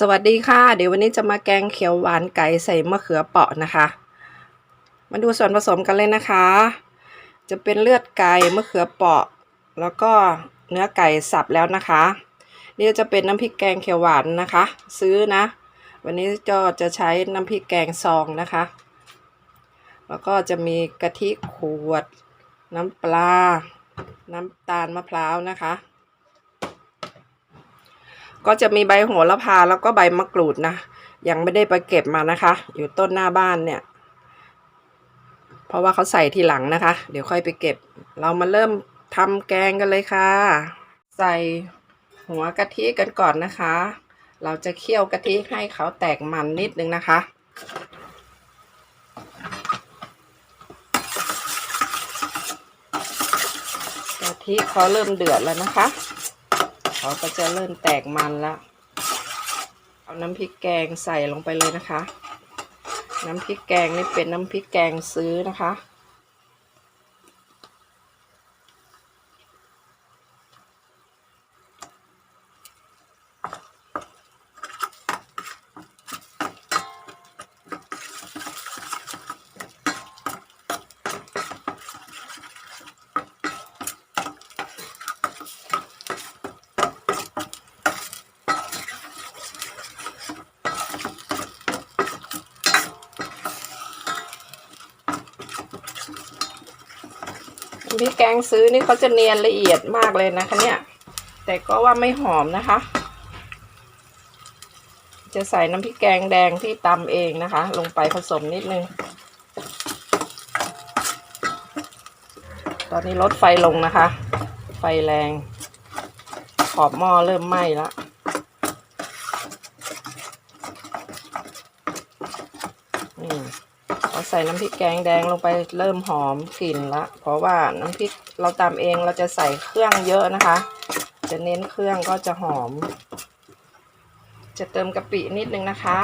สวัสดีค่ะ เดี๋ยววันนี้จะมาแกงเขียวหวานไก่ใส่มะเขือเปราะนะคะ มาดูส่วนผสมกันเลยนะคะ จะเป็นเลือดไก่มะเขือเปราะ แล้วก็เนื้อไก่สับแล้วนะคะ นี่จะเป็นน้ำพริกแกงเขียวหวานนะคะ ซื้อนะ วันนี้ก็จะใช้น้ำพริกแกงซองนะคะ แล้วก็จะมีกะทิขวด น้ำปลา น้ำตาลมะพร้าวนะคะ ก็จะมีใบโหระพาแล้วก็ใบมะกรูดนะ ยังไม่ได้ไปเก็บมานะคะ อยู่ต้นหน้าบ้านเนี่ย เพราะว่าเขาใส่ทีหลังนะคะ เดี๋ยวค่อยไปเก็บ เรามาเริ่มทำแกงกันเลยค่ะ ใส่หัวกะทิกันก่อนนะคะ เราจะเคี่ยวกะทิให้เขาแตกมันนิดนึงนะคะกะทิเขาเริ่มเดือดแล้วนะคะ เขาก็จะเริ่มแตกมันแล้วเอาน้ำพริกแกงใส่ลงไปเลยนะคะ น้ำพริกแกงนี่เป็นน้ำพริกแกงซื้อนะคะ พริกแกงซื้อนี่เขาจะเนียนละเอียดมากเลยนะคะเนี่ย แต่ก็ว่าไม่หอมนะคะ จะใส่น้ำพริกแกงแดงที่ตำเองนะคะ ลงไปผสมนิดนึง ตอนนี้ลดไฟลงนะคะ ไฟแรง ขอบหม้อเริ่มไหม้แล้ว นี่ เรา ใส่น้ำพริกแกงแดงลงไปเริ่มหอมกลิ่นละ เพราะว่าน้ำพริกเราตำเองเราจะใส่เครื่องเยอะนะคะ จะเน้นเครื่องก็จะหอม จะเติมกะปินิดนึงนะคะ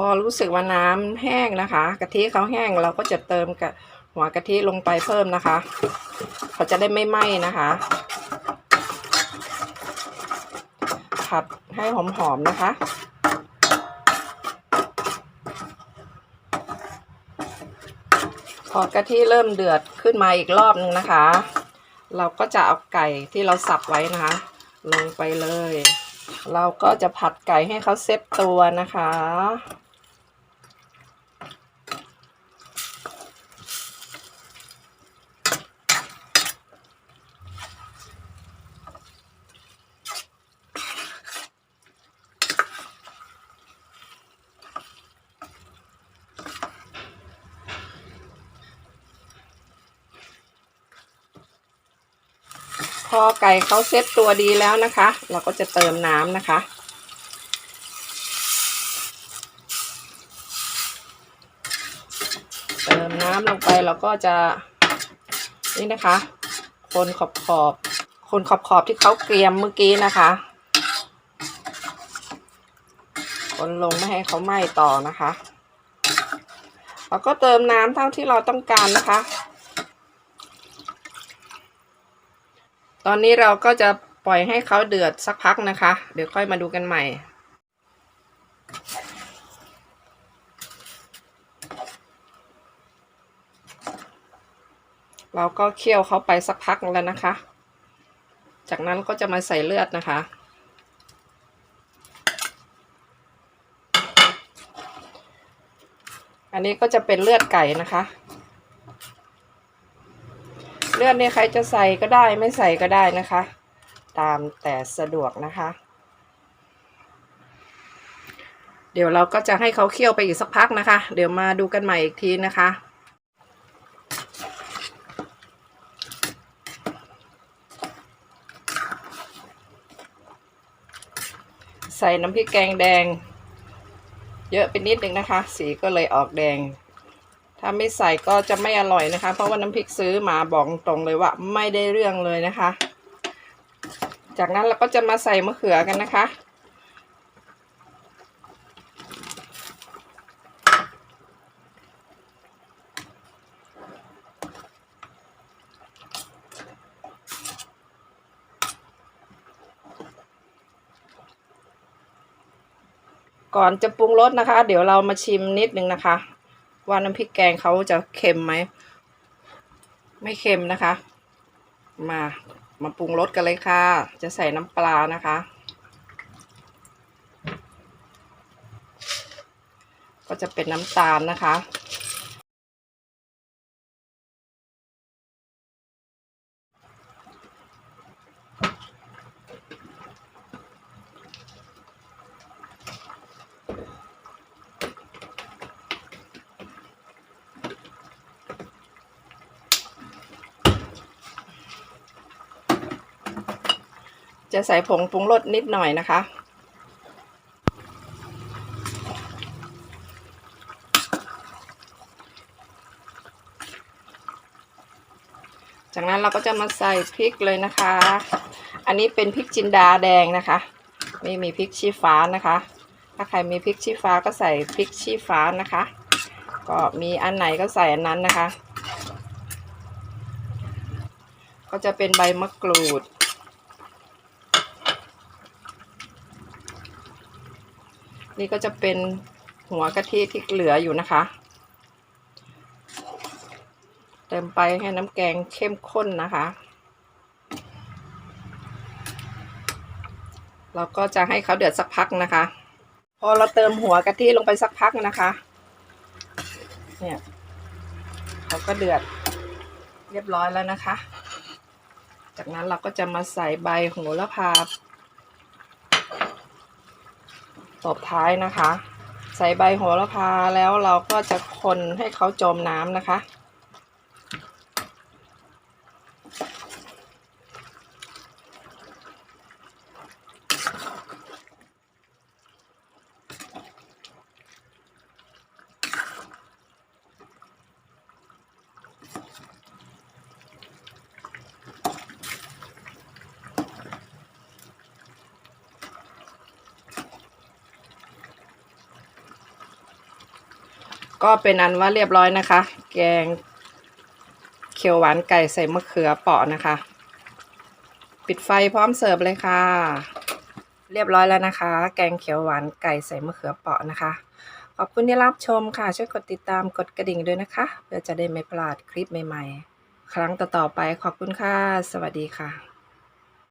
พอรู้สึกว่าน้ำแห้งนะคะ กะทิเขาแห้งเราก็จะเติมกับหัวกะทิลงไปเพิ่มนะคะเขาจะได้ไม่ไหม้นะคะ ผัดให้หอมๆนะคะพอกะทิเริ่มเดือดขึ้นมาอีกรอบนึงนะคะ เราก็จะเอาไก่ที่เราสับไว้นะคะ ลงไปเลย เราก็จะผัดไก่ให้เขาเซ็ตตัวนะคะ พอไก่เขาเซ็ตตัวดีแล้วนะคะ เราก็จะเติมน้ำนะคะ เติมน้ำลงไปเราก็จะนี่นะคะ คนขอบขอบ คนขอบขอบที่เขาเกรียมเมื่อกี้นะคะ คนลงไม่ให้เขาไหม้ต่อนะคะแล้วก็เติมน้ำเท่าที่เราต้องการนะคะ ตอนนี้เราก็จะปล่อยให้เขาเดือดสักพักนะคะ เดี๋ยวค่อยมาดูกันใหม่ เราก็เคี่ยวเขาไปสักพักแล้วนะคะ จากนั้นก็จะมาใส่เลือดนะคะ อันนี้ก็จะเป็นเลือดไก่นะคะ เลือดเนี่ยใครจะใส่ก็ได้ไม่ใส่ก็ได้นะคะ ตามแต่สะดวกนะคะ เดี๋ยวเราก็จะให้เขาเคี่ยวไปอีกสักพักนะคะ เดี๋ยวมาดูกันใหม่อีกทีนะคะใส่น้ำพริกแกงแดง เยอะไปนิดนึงนะคะ สีก็เลยออกแดง ถ้าไม่ใส่ก็จะไม่อร่อยนะคะ เพราะว่าน้ำพริกซื้อมาบอกตรงเลยว่าไม่ได้เรื่องเลยนะคะ จากนั้นเราก็จะมาใส่มะเขือกันนะคะ ก่อนจะปรุงรสนะคะ เดี๋ยวเรามาชิมนิดนึงนะคะ ว่าน้ำพริกแกงเขาจะเค็มไหม ไม่เค็มนะคะ มามาปรุงรสกันเลยค่ะ จะใส่น้ำปลานะคะ ก็จะเป็นน้ำตาลนะคะ จะใส่ผงปรุงรสนิดหน่อยนะคะ จากนั้นเราก็จะมาใส่พริกเลยนะคะ อันนี้เป็นพริกจินดาแดงนะคะไม่มีพริกชี้ฟ้านะคะ ถ้าใครมีพริกชี้ฟ้าก็ใส่พริกชี้ฟ้านะคะ ก็มีอันไหนก็ใส่อันนั้นนะคะ ก็จะเป็นใบมะกรูด นี่ก็จะเป็นหัวกะทิที่เหลืออยู่นะคะ เติมไปให้น้ำแกงเข้มข้นนะคะ เราก็จะให้เขาเดือดสักพักนะคะ พอเราเติมหัวกะทิลงไปสักพักนะคะ เนี่ยเขาก็เดือดเรียบร้อยแล้วนะคะ จากนั้นเราก็จะมาใส่ใบโหระพา ตบท้ายนะคะ ใส่ใบโหระพาแล้วเราก็จะคนให้เขาจมน้ำนะคะ ก็เป็นอันว่าเรียบร้อยนะคะ แกงเขียวหวานไก่ใส่มะเขือเปาะนะคะ ปิดไฟพร้อมเสิร์ฟเลยค่ะ เรียบร้อยแล้วนะคะ แกงเขียวหวานไก่ใส่มะเขือเปาะนะคะ ขอบคุณที่รับชมค่ะ ช่วยกดติดตามกดกระดิ่งด้วยนะคะ เพื่อจะได้ไม่พลาดคลิปใหม่ ๆ ครั้งต่อๆไปขอบคุณค่ะ สวัสดีค่ะ